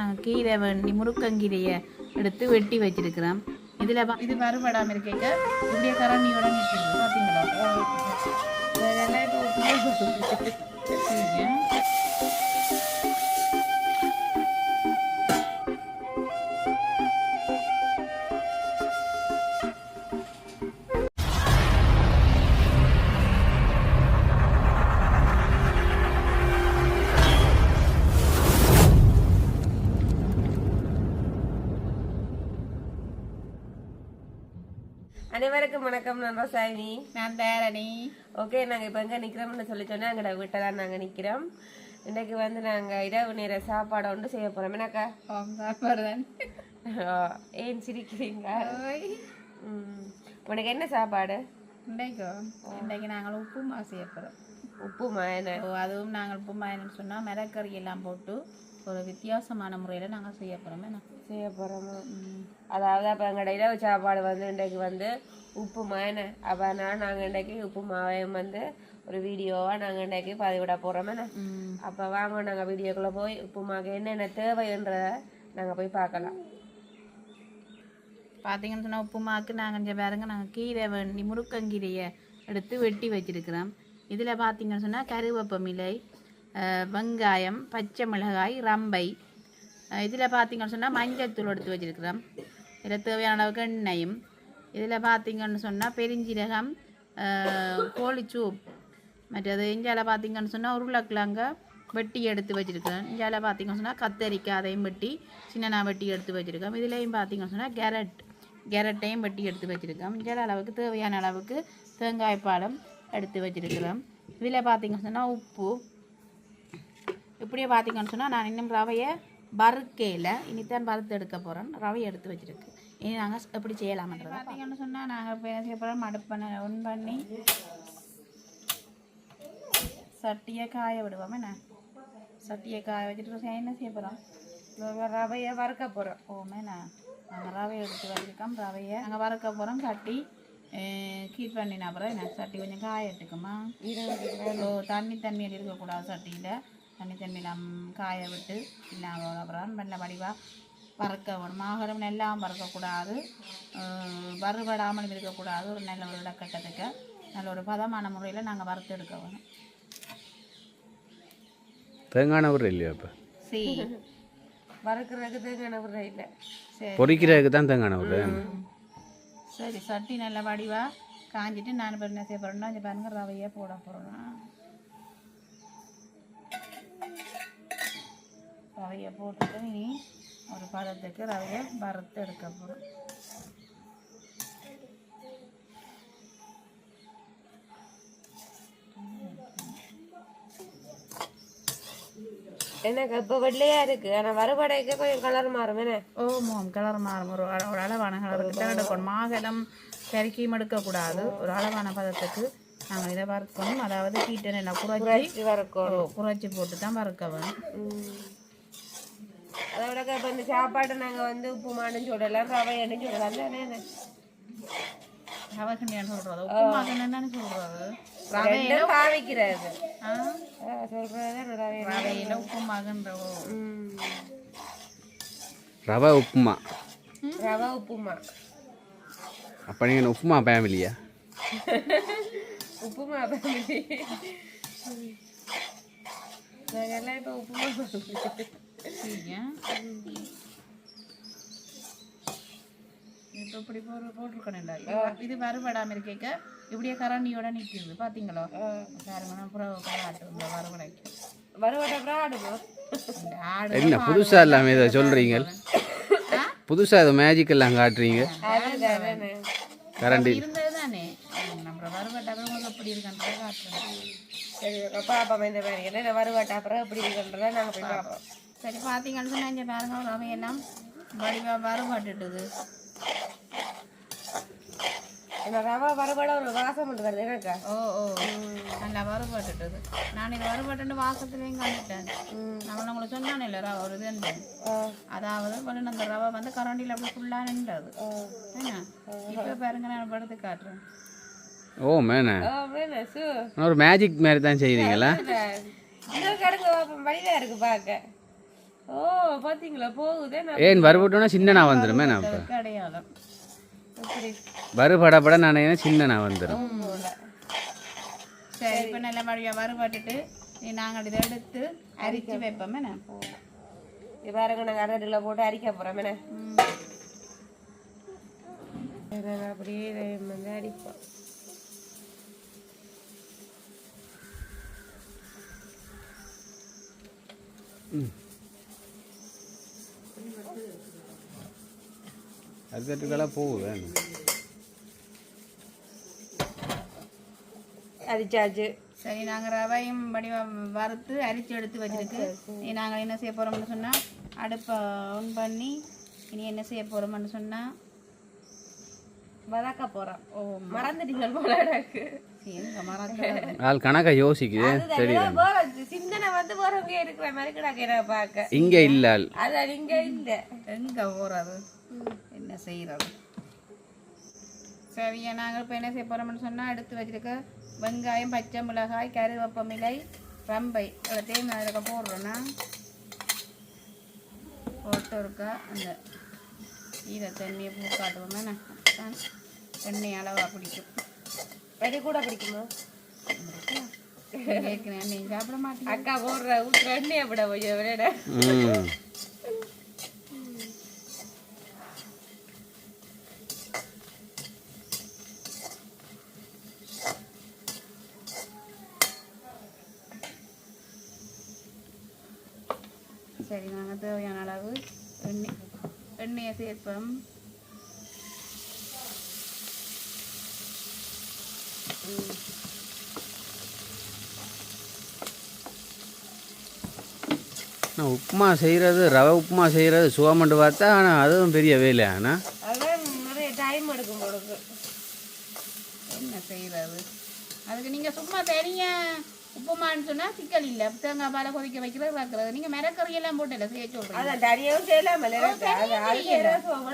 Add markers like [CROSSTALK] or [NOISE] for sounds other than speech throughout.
நாங்கள் கீரை வேண்டி முருக்கங்கீரையை எடுத்து வெட்டி வச்சிருக்கிறோம். இதில் இது வறுபடாமல் இருக்க இப்படியே கரண்டியோட பார்த்தீங்களா? அனைவருக்கும் வணக்கம் நான் ரோசாயினி நான் தேரணி ஓகே நாங்கள் இப்போ எங்கே நிற்கிறோம்னு சொல்லி சொன்னால் எங்களோட வீட்டில் தான் நாங்கள் நிற்கிறோம் இன்றைக்கு வந்து நாங்கள் இரவு நேர சாப்பாடு ஒன்று செய்ய போகிறோம் என்னக்கா? சாப்பாடுதான் ஏன் சிரிக்கிறீங்க? ம். உனக்கு என்ன சாப்பாடு? இன்றைக்கோ? இன்றைக்கு நாங்கள் உப்புமா செய்ய போகிறோம் உப்புமா என்ன? அதுவும் நாங்கள் உப்புமா என்னன்னு சொன்னால் மிளகறி எல்லாம் போட்டு ஒரு வித்தியாசமான முறையில் நாங்கள் செய்ய போகிறோம் என்ன? செய்ய போகிறோமா அதாவது அப்போ இரவு சாப்பாடு வந்து இன்றைக்கு வந்து உப்புமா என்ன? அப்போ அதனால் நாங்கள் இன்றைக்கு உப்புமாவையும் வந்து ஒரு வீடியோவாக நாங்கள் இன்றைக்கு பதிவிட போகிறோம் என்ன? அப்போ வாங்க நாங்கள் வீடியோக்குள்ளே போய் உப்புமாக்கு என்னென்ன தேவைன்றத நாங்கள் போய் பார்க்கலாம். பார்த்தீங்கன்னு சொன்னால் உப்புமாக்கு நாங்கள் இங்கே பாருங்க நாங்கள் கீரை வேண்டி முருக்கங்கீரையை எடுத்து வெட்டி வச்சிருக்கிறோம். இதில் பார்த்தீங்கன்னு சொன்னால் கருவேப்பமிலை வெங்காயம் பச்சை மிளகாய் ரம்பை. இதில் பார்த்தீங்கன்னு சொன்னால் மஞ்சத்தூள் எடுத்து வச்சுருக்கிறோம். இதில் தேவையான அளவுக்கு எண்ணெயும். இதில் பார்த்தீங்கன்னு சொன்னால் பெருஞ்சீரகம் கோழிச்சூப். மற்றது இஞ்சால பார்த்தீங்கன்னு சொன்னால் உருளைக்கிழங்க வெட்டி எடுத்து வச்சுருக்கேன் இஞ்சால பார்த்தீங்கன்னு சொன்னால் கத்தரிக்காய் அதையும் வெட்டி சின்னனா வெட்டி எடுத்து வச்சுருக்கோம் இதுலேயும் பார்த்தீங்கன்னு சொன்னால் கேரட் கேரட்டையும் வெட்டி எடுத்து வச்சுருக்கோம் இஞ்சால அளவுக்கு தேவையான அளவுக்கு தேங்காய் பாலம் எடுத்து வச்சுருக்கிறோம். இதில் பார்த்தீங்கன்னு சொன்னால் உப்பு இப்படியே பார்த்தீங்கன்னு சொன்னால் நான் இன்னும் ரவையை வறுக்கையில் இனித்தான் வறுத்து எடுக்க போகிறேன் ரவையை எடுத்து வச்சிருக்கு. இனி நாங்கள் எப்படி செய்யலாம்ன்றது பார்த்தீங்கன்னு சொன்னால் நாங்கள் இப்போ என்ன செய்ய போகிறோம் அடுப்பனை ஒன் பண்ணி சட்டியை காய விடுவோம். என்ன? சட்டியை காய வச்சுட்டு என்ன செய்ய போகிறோம் ரவையை வறுக்க போகிறோம் ஓமேண்ணா நாங்கள் ரவையை எடுத்து வச்சுருக்கோம். ரவையை நாங்கள் வறுக்க போகிறோம் சட்டி கீட் பண்ணின அப்புறம் என்ன? சட்டி கொஞ்சம் காய எடுத்துக்குமா ஓ தண்ணி தண்ணியில் இருக்கக்கூடாது சட்டியில். தண்ணி தண்ணியில் காய விட்டு இல்லாமல் அப்புறம் பண்ண வடிவாக வறுக்க வேணும். மாகரம் எல்லாம் வறுக்கக்கூடாது. அஹ் வறுபடாமல் இருக்கக்கூடாது. ஒரு நல்ல ஒரு இடக்கட்டத்துக்கு நல்ல ஒரு பதமான முறையில் நாங்கள் வறுத்து எடுக்க வேணும். தேங்காய் ஊர் இல்லையா இப்போ? சரி வறுக்கிறதுக்கு தேங்காய் இல்லை. சரி. பொரிக்கிறதுக்கு தான் தேங்காய் சரி சட்டி நல்ல வடிவாக காஞ்சிட்டு நான் இப்போ என்ன செய்ய போகிறேன்னா இங்கே பாருங்க ரவையை போட போகிறேன் ரவையை போட்டுட்டு இனி ஒரு பதத்துக்கு ரவையை வறுத்து எடுக்க போகிறோம் எனக்கு இப்போ வெள்ளையா இருக்கு. ஆனால் வறுபடைக்கு கொஞ்சம் கலர் மாறும். என்ன? ஓ மோம் கலர் மாறும். ஒரு ஒரு அளவான கலருக்கு தான் எடுக்கணும் மாகலம் பெருக்கியும் எடுக்கக்கூடாது. ஒரு அளவான பதத்துக்கு நாங்கள் இதை வறுக்கணும். அதாவது கீட்டை நல்லா குறைச்சி ஓ, குறைச்சி போட்டு தான் வறுக்க வேணும். அதோட இப்போ இந்த சாப்பாடு நாங்கள் வந்து உப்புமான்னு சொல்லலாம் ரவைன்னு சொல்லலாம் தானே என்ன? ரவகண்ணியான்னு சொல்றது உப்பு மகன்னு சொல்றது ரவையில. பாவிக்கிறது சொல்கிறது ரவை ரவையில உப்புமா. ரவை உப்புமா. அப்போ நீங்கள் உப்புமா ஃபேமிலியா உப்புமா family. நாங்கெல்லாம் இப்போ உப்புமா. இப்போ இப்படி போட்டு போட்டிருக்கணும்டா இது. வறுபடாம இருக்க இப்படியே கரண்டியோட நிற்கிது பார்த்தீங்களோ பாருங்க அப்புறம் காட்டு இந்த வறுபடைக்கு. வறுவடை அப்புறம் ஆடுவோம் என்ன புதுசாக இல்லாமல் இதை சொல்கிறீங்க புதுசாக இதை மேஜிக் எல்லாம் காட்டுறீங்க? கரண்டி. இருந்தது தானே நம்ம உங்களுக்கு எப்படி இருக்குன்றதை காட்டுறேன். சரி பாப்போம் இந்த மாதிரி. என்ன வறுவட்டை அப்புறம் எப்படி இருக்குன்றதை நாங்கள் போய் பார்ப்போம். சரி பார்த்தீங்கன்னு சொன்னா இங்கே பாருங்க ரவையெல்லாம் வடிவா வறுபட்டுட்டுது. இந்த ரவை வறுவடை ஒரு வாசம் மட்டும் வருது எனக்கா ஓ ஓ. நல்லா வறுபட்டுட்டுது. நான் இது வறுபட்டுன்னு வாசத்துலேயும் கண்டுட்டேன். நான் உங்களுக்கு சொன்னானே இல்லை ரவை ஒரு இது அதாவது வந்து அந்த ரவை வந்து கரண்டியில் அப்படி ஃபுல்லாக நின்றது. இப்போ பாருங்க நான் படுத்து காட்டுறேன். ஓ மேனே. ஒரு மேஜிக் மாதிரி தான் செய்கிறீங்களா இருக்கு பார்க்க ஓ பாத்தீங்களா? போகுதே நான் ஏன் வறுபட்டோன்னா சின்னனா வந்துடுமே நான் இப்போ அடையாளம் எப்படி வறுபடப்பட நான் என்ன சின்னனா வந்துடும் சரி இப்போ நல்ல மழையாக வறுபட்டுட்டு நாங்கள் இதை எடுத்து அரிச்சு வைப்போமே நான் பாருங்க நாங்கள் அரடில போட்டு அரிக்க ம். இதை அப்படியே வந்து அடிப்போம் அதுக்கட்டுக்கெல்லாம் போகுது அரிச்சாச்சு சரி நாங்கள் ரவையும் வடிவம் வறுத்து அரிச்சு எடுத்து வச்சிருக்கு. இனி நாங்கள் என்ன செய்ய போகிறோம்னு சொன்னால் அடுப்பை ஆன் பண்ணி இனி என்ன செய்ய போகிறோம்னு சொன்னால் வதக்க போகிறோம் ஓ மறந்துட்டீங்க போல எனக்கு. ஆள் கணக்கை யோசிக்குது. சிந்தனை வந்து போறவங்க இருக்கிற மாதிரி கிடக்கு நான் பார்க்க. இங்கே இல்லை அதான் இங்க இல்ல. எங்கே போகிறது என்ன செய்கிறது சரியா நாங்கள் இப்போ என்ன செய்ய போகிறோம்னு சொன்னால் எடுத்து வச்சிருக்க வெங்காயம் பச்சை மிளகாய் கருவேப்பமிலை ரம்பை எல்லாத்தையும் நான் இதுக்கு போடுறேன்னா போட்டு இருக்கா அந்த ஈர தண்ணியை பூ காட்டுவோம் என்ன தான் எண்ணெய் அளவாக பிடிக்கும் வெடி கூட பிடிக்குமா ஏற்கனவே எண்ணெய் சாப்பிட மாட்டேன் அக்கா போடுற ஊத்துற எண்ணெய் அப்பட போய் விளையாட சரி நாங்கள் தேவையான அளவு எண்ணெய் எண்ணெயை சேர்ப்போம். நான் உப்புமா செய்கிறது ரவை உப்புமா செய்கிறது சுகமண்டு பார்த்தா ஆனால் அதுவும் பெரிய வேலை ஆனால் நிறைய டைம் எடுக்கும் என்ன செய்கிறது அதுக்கு நீங்கள் சும்மா தனியாக உப்புமான்னு சொன்னால் சிக்கல் இல்லை. தேங்காய் பாலை கொதிக்க வைக்கிறது வைக்கிறது நீங்கள் மிரக்கறி எல்லாம் போட்டு செய்ய சுகம்?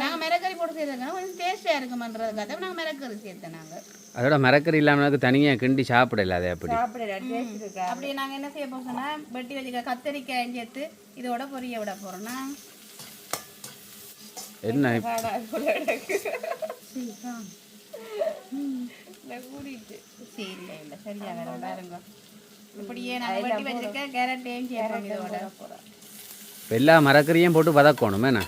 நாங்கள் மிரக்கறி. போட்டு செய்யறதுக்கான கொஞ்சம் டேஸ்ட்டாக இருக்குமன்றதுக்காக நாங்கள் மிரக்கறி சேர்த்தேன் நாங்கள் அதோட மரக்கறி இல்லாமல் தனியாக கிண்டி சாப்பிடல அதை அப்படி. டேஸ்ட் அப்படி நாங்கள் என்ன செய்ய போகிறோம் சொன்னால் வெட்டி வச்சுக்க கத்தரிக்காய் சேர்த்து இதோட பொரிய விட போகிறோன்னா என்ன? கூட்டிட்டு சரி இல்லை இல்லை சரியா வேற பாருங்க. இப்படியே நாங்கள் வெட்டி வச்சிருக்க கேரட்டையும் சேர்ப்போம் இதோட. இப்ப எல்லா மரக்கறியும் போட்டு வதக்கணும் என்ன?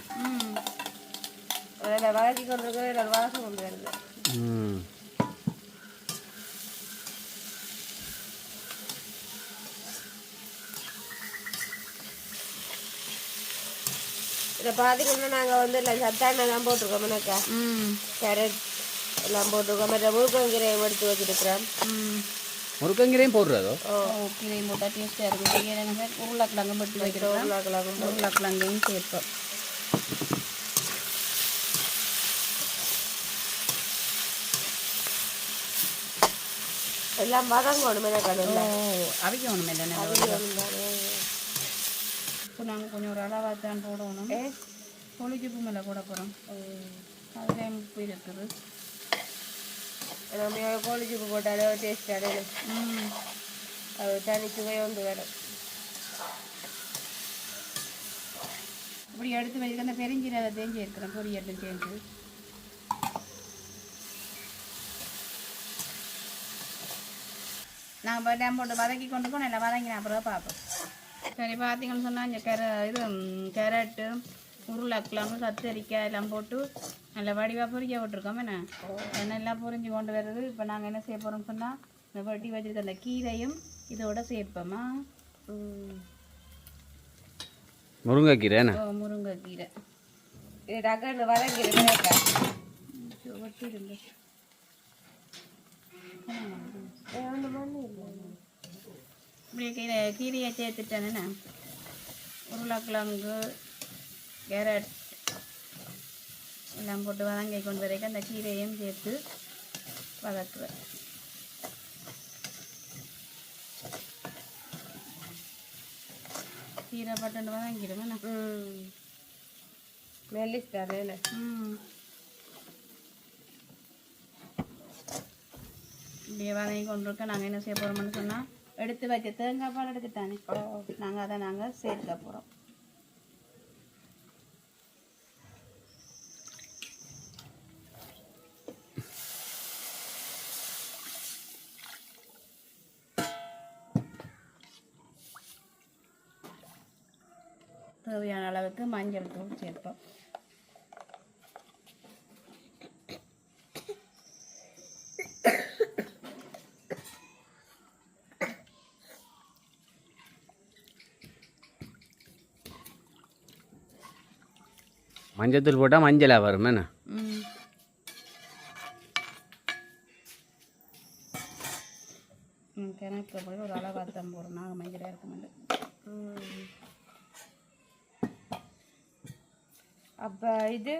வதக்கி கொண்டு இருக்கிற ஒரு வாசம் கொண்டு வருது. ம். இதை பார்த்தீங்கன்னா நாங்கள் வந்து இல்லை சத்தான தான் போட்டிருக்கோம் எனக்கா ம். கேரட் எல்லாம் போட்டிருக்கோம். மற்ற முழுக்கங்கீரையும் எடுத்து வச்சிருக்கிறேன் ம். முருக்கங்கீரையும் போடுறதோ? ஓ கீரை போட்டால் டேஸ்ட்டாக இருக்கும். நாங்கள் உருளைக்கிழங்கு வெட்டி வைக்கிறோம் உருளைக்கிழங்கு உருளைக்கிழங்கையும் சேர்ப்போம். எல்லாம் வதங்கணும் எனக்கா ஓ நல்லா அவிக்க ஒன்றும் இல்லை. இப்போ நாங்கள் கொஞ்சம் ஒரு அளவாக தான் போடணும். ஏ? புளிச்சுப்பு மேலே கூட போகிறோம் அதில் உப்பு இருக்குது. நம்ம கோழி சூப்பு போட்டாலே டேஸ்ட் அடையணும் அது தனி சுவை வந்து வரும் இப்படி எடுத்து வச்சுக்க அந்த பெருஞ்சீரகத்தையும் சேர்க்கிறேன் பொரியட்டும் சேர்ந்து நாங்கள் டேம் போட்டு வதக்கி கொண்டு போய் நல்லா வதங்கி நான் அப்புறம் பார்ப்போம் சரி பார்த்தீங்கன்னு சொன்னால் இந்த கேர இது கேரட்டு உருளைக்கிழங்கு கத்தரிக்காய் எல்லாம் போட்டு நல்லா வடிவாக பொரிக்க விட்டுருக்கோம். என்ன? எண்ணெல்லாம் பொரிஞ்சு கொண்டு வருது இப்போ நாங்கள் என்ன செய்ய போகிறோம்னு சொன்னால் இந்த வெட்டி வச்சிருக்க அந்த கீரையும் இதோட சேர்ப்போமா முருங்கைக்கீரை என்ன? ஓ முருங்கைக்கீரை. இது இருந்து இப்படி கீரை கீரையை சேர்த்துட்டேன்னு உருளைக்கிழங்கு கேரட் எல்லாம் போட்டு வதங்கி கொண்டு வரைக்கும் அந்த கீரையும் சேர்த்து வதக்குவேன். கீரை பட்டு வதங்கிடுவேன் ம். மெல்லிஸ் தானே ம். இப்படியே வதங்கி கொண்டிருக்க நாங்கள் என்ன செய்ய போகிறோம்னு சொன்னால் எடுத்து வச்ச தேங்காய் பால் எடுத்துட்டானே? நாங்கள் அதை நாங்கள் சேர்க்க போகிறோம் தேவையான மஞ்சள் தூள் சேர்ப்போம். மஞ்சத்தூள் போட்டால் மஞ்சளாக வரும் என்ன ம் ம், கிணத்துல போய் ஒரு அளவாத்தான் போடுறோம் நாங்கள் மஞ்சளாக இருக்க மாட்டேன் அப்ப இது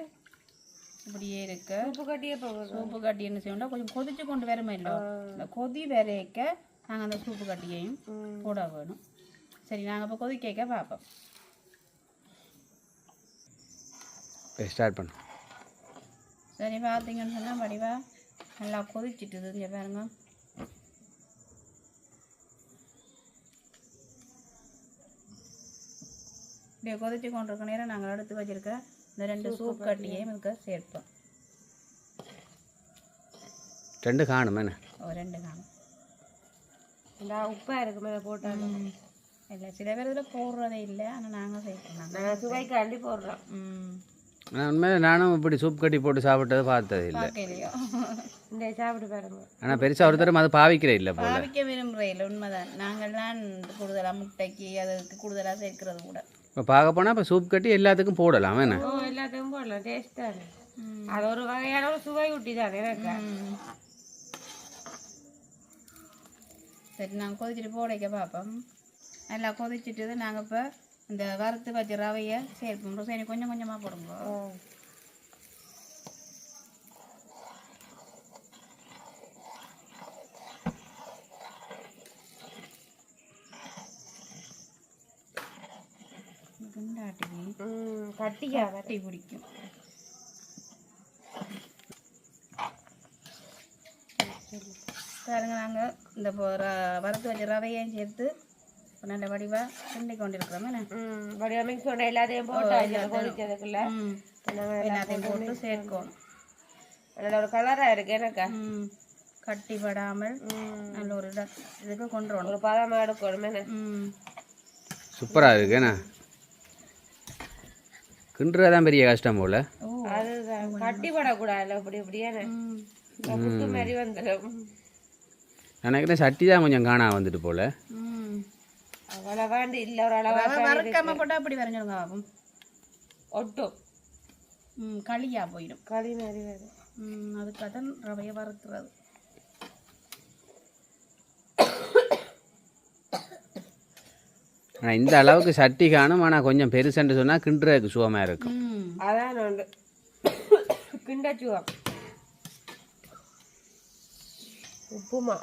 இப்படியே இருக்கு உப்பு கட்டியே போகுது சூப்பு கட்டி என்ன செய்யணும்னா கொஞ்சம் கொதிச்சு கொண்டு வரமே இல்லை. இந்த கொதி வரைக்க நாங்கள் அந்த சூப்பு கட்டியையும் போட வேணும். சரி நாங்கள் இப்போ கொதிக்க பார்ப்போம் ஸ்டார்ட் பண்ணு சரி பார்த்தீங்கன்னு சொன்னால் வடிவா நல்லா கொதிச்சிட்டுது. இங்கே பாருங்க. இப்படியே கொதிச்சு கொண்டிருக்க நேரம் நாங்கள் எடுத்து வச்சிருக்க இந்த ரெண்டு சூப் கட்டியையும் இதுக்கு சேர்ப்போம். ரெண்டு உப்பா இருக்கு மேல போட்டாலும். இல்லை சில பேர் இதில் போடுறதே இல்லை. ஆனால் நாங்கள் சேர்க்கலாம் நாங்கள் சுவைக்காண்டி போடுறோம். ம். ஆனால் உண்மையில நானும் இப்படி சூப் கட்டி போட்டு சாப்பிட்டது பார்த்தது இல்லை. பார்க்கலையோ? [LAUGHS] இந்த சாப்பிட்டு பாருங்க. ஆனால் பெருசாக ஒரு தரம் அது பாவிக்கிறே இல்லை போல. பாவிக்க விரும்புகிறேன் இல்லை உண்மைதான். நாங்கள் தான் கூடுதலாக முட்டைக்கு அதுக்கு கூடுதலாக சேர்க்கறது கூட. இப்போ பார்க்க போனால் இப்போ சூப் கட்டி எல்லாத்துக்கும் போடலாம் என்ன? ஓ எல்லாத்தையும் போடலாம். டேஸ்டாக அது ஒரு வகையான ஒரு சுவை ஊட்டி தானே எனக்கு ம். சரி நாங்கள் கொதிச்சுட்டு போடைக்க பார்ப்போம் நல்லா கொதிச்சுட்டு நாங்கள் இப்போ இந்த வறுத்து வச்ச ரவையை சேர்ப்போம். சரி கொஞ்சம் கொஞ்சமாக போடுங்க. கட்டிக்கா கட்டி பிடிக்கும். பாருங்க நாங்கள் இந்த வறுத்து வச்ச ரவையையும் சேர்த்து நல்ல வடிவாக கிண்டி கொண்டிருக்கிறோம் என்ன? ம் வடிவமைக்கு சொன்ன எல்லாத்தையும் போட்டா எல்லாத்தையும் போட்டு சேர்க்கணும். நல்ல ஒரு கலராக இருக்கு எனக்கா. ம் கட்டிப்படாமல் நல்ல ஒரு இதுக்கு கொண்டு வரணும். ஒரு பதமாக எடுக்கணும் சூப்பராக இருக்கு என்ன? கிண்டுறது தான் பெரிய கஷ்டம் போல். அதுதான். கட்டி படக்கூடாது அப்படி இப்படியே மாதிரி வந்துடும் நினைக்கிறேன் சட்டி தான் கொஞ்சம் காணா வந்துட்டு போல். ம். அவ்வளவாண்டு இல்லை ஒரு அளவா ரவை வறுக்காம போட்டால் அப்படி வரைஞ்சிடுங்க பாப்போம் ஒட்டும். ம் களியாக போயிடும். களி மாதிரி வரும் ம் அதுக்காக தான் ரவையை வறுக்கிறது. ஆனால் இந்த அளவுக்கு சட்டி காணும் ஆனால் கொஞ்சம் பெருசுன்னு சொன்னால் கிண்டுறதுக்கு சுகமாக இருக்கும். அதான் உண்டு. கிண்டச்சுவம் உப்புமா.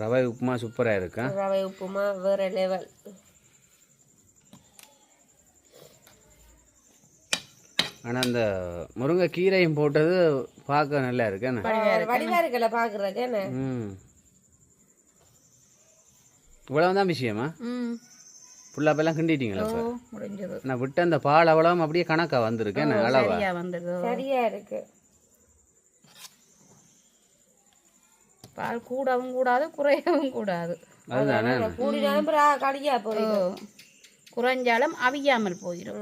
ரவை உப்புமா சூப்பராக இருக்கும் ரவை உப்புமா வேற லெவல் ஆனால் அந்த முருங்கை கீரையும் போட்டது பார்க்க நல்லா இருக்கு. வடிவா இருக்குல்ல பாக்குறதுக்கு என்ன? ம். இவ்வளவு தான் விஷயமா? ம். ஃபுல்லாப்பெல்லாம் கிண்டிட்டீங்களா இப்போ நான் விட்ட அந்த பால் அவ்வளவும் அப்படியே கணக்காக வந்திருக்கு என்ன? அளவா? சரியா இருக்கு. பால் கூடவும் கூடாது குறையவும் கூடாது. குறைஞ்சாலும் அவியாமல் போயிடும்.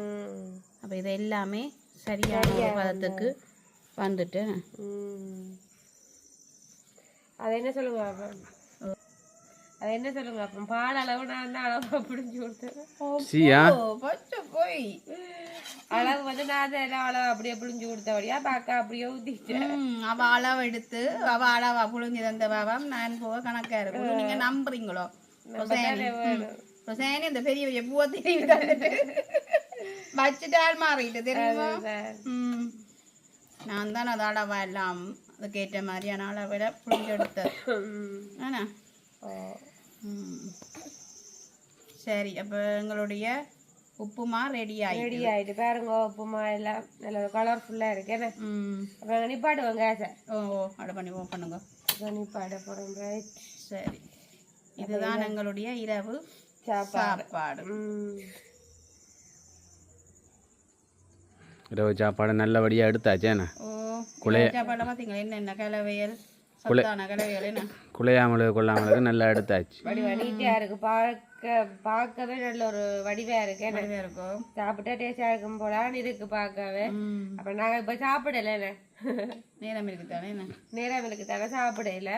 அப்போ இது எல்லாமே சரியான ஒரு பதத்துக்கு வந்துட்டு. ம். அது என்ன சொல்லுங்க அது என்ன சொல்லுங்க? அப்ப பால் அளவு நான் அளவு பிடிச்சி கொடுத்தேன் பச்சை போய். அளவு வந்து நான் எல்லாம் அளவு அப்படியே பிடிஞ்சி கொடுத்தபடியா பார்க்க அப்படியே ஊத்திட்டேன். ம், அவ அளவு எடுத்து அவ அளவா புழுங்கி தந்த பாவம் நான் போக கணக்கா இருக்கும் நீங்க நம்புறீங்களோ. ரொசேனி. இந்த பெரிய பெரிய பூவை திரும்பி தந்துட்டு வச்சுட்டால் மாறிட்டு தெரியுமா? ம். நான் தான் அது அளவா எல்லாம் அதுக்கேற்ற மாதிரியான அளவிட புளிஞ்சு எடுத்தேன். ஆனா? சரி அப்போ எங்களுடைய உப்புமா ரெடி ஆகி ரெடி ஆயிட்டு பாருங்க உப்புமா எல்லாம் நல்ல கலர்ஃபுல்லா இருக்கு. என்ன? ம். அப்புறம் நிப்பாட்டுவோம் கேஸை. ஓ ஓ அடை பண்ணி ஓ பண்ணுங்க. நிப்பாட ரைட் சரி. இதுதான் எங்களுடைய இரவு சாப்பாடு. இரவு சாப்பாடு நல்லபடியாக எடுத்தாச்சே என்ன? ஓ இரவு சாப்பாடு பார்த்தீங்களா என்னென்ன? கலவையல்? குலையாமலு கொள்ளாமலுக்கு நல்லா எடுத்தாச்சு இருக்கு. பார்க்க பார்க்கவே நல்ல ஒரு வடிவா இருக்கு. இருக்கும் சாப்பிட்டா டேஸ்டா இருக்கும் போலான்னு இருக்கு பார்க்கவே. அப்ப நாங்க இப்ப சாப்பிடல? நேரம் இருக்கு தானே நேரம் எனக்கு தானே சாப்பிடல.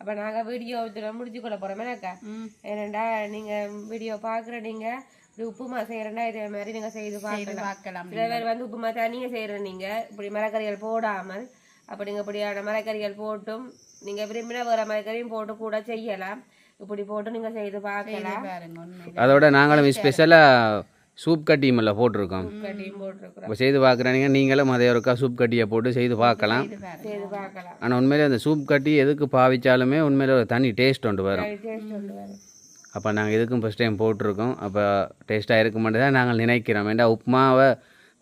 அப்ப நாங்க வீடியோ முடிச்சு கொள்ள போறோம் எனக்கா ம். ஏனண்டா நீங்க வீடியோ பாக்குற நீங்க இப்படி உப்புமா செய்யறேன்னா இதே மாதிரி நீங்க செய்து பார்க்கலாம். பார்க்கலாம். சில பேர் வந்து உப்புமா தனியாக செய்யற நீங்க. இப்படி மரக்கறிகள் போடாமல் அப்படி நீங்க இப்படியான மரக்கறிகள் போட்டும் நீங்க விரும்பினா வேற மரக்கறியும் போட்டு கூட செய்யலாம். இப்படி போட்டு நீங்க செய்து பார்க்கலாம். அதோட நாங்களும் ஸ்பெஷலாக சூப் கட்டியுமில்ல போட்டிருக்கோம். இப்போ செய்து பார்க்குறீங்க நீங்களும் அதே ஒருக்கா சூப் கட்டியை போட்டு செய்து பார்க்கலாம். ஆனால் உண்மையிலே அந்த சூப் கட்டி எதுக்கு பாவிச்சாலுமே உண்மையிலே ஒரு தனி டேஸ்ட் ஒன்று வரும். அப்போ நாங்கள் இதுக்கும் ஃபஸ்ட் டைம் போட்டிருக்கோம். அப்போ டேஸ்ட்டாக இருக்க மட்டும் தான் நாங்கள் நினைக்கிறோம். ஏன்டா உப்புமாவை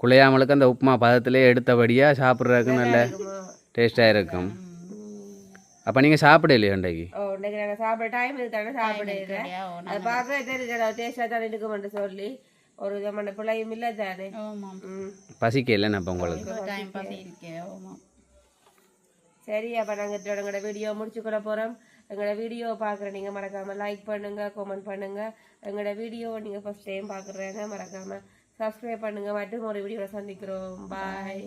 குழையாமலுக்கு அந்த உப்புமா பதத்திலே எடுத்தபடியாக சாப்பிட்றதுக்கு நல்ல டேஸ்ட்டாக இருக்கும். அப்போ நீங்கள் சாப்பிடலையோ இன்றைக்கு ஓ இன்னைக்கு நாங்க சாப்பிட டைம் இருக்காங்க சாப்பிட அது பார்க்கவே தெரியல டேஸ்டா தான் இருக்குமென்று சொல்லி ஒரு விதமான பிள்ளையும் இல்லை தானே? ம். பசிக்கல அப்போ உங்களுக்கு? ஒரு டைம் பசி இருக்கே ஆமாம் சரி அப்போ நாங்கள் இதோட எங்களோட வீடியோ முடிச்சுக்கொள்ள போகிறோம் எங்களோட வீடியோ பார்க்குற நீங்கள் மறக்காமல் லைக் பண்ணுங்கள் கமெண்ட் பண்ணுங்கள் எங்களோட வீடியோ நீங்கள் ஃபஸ்ட் டைம் பார்க்குறேன்னா மறக்காமல் சப்ஸ்கிரைப் பண்ணுங்கள் மற்றும் ஒரு வீடியோவில் சந்திக்கிறோம் பாய்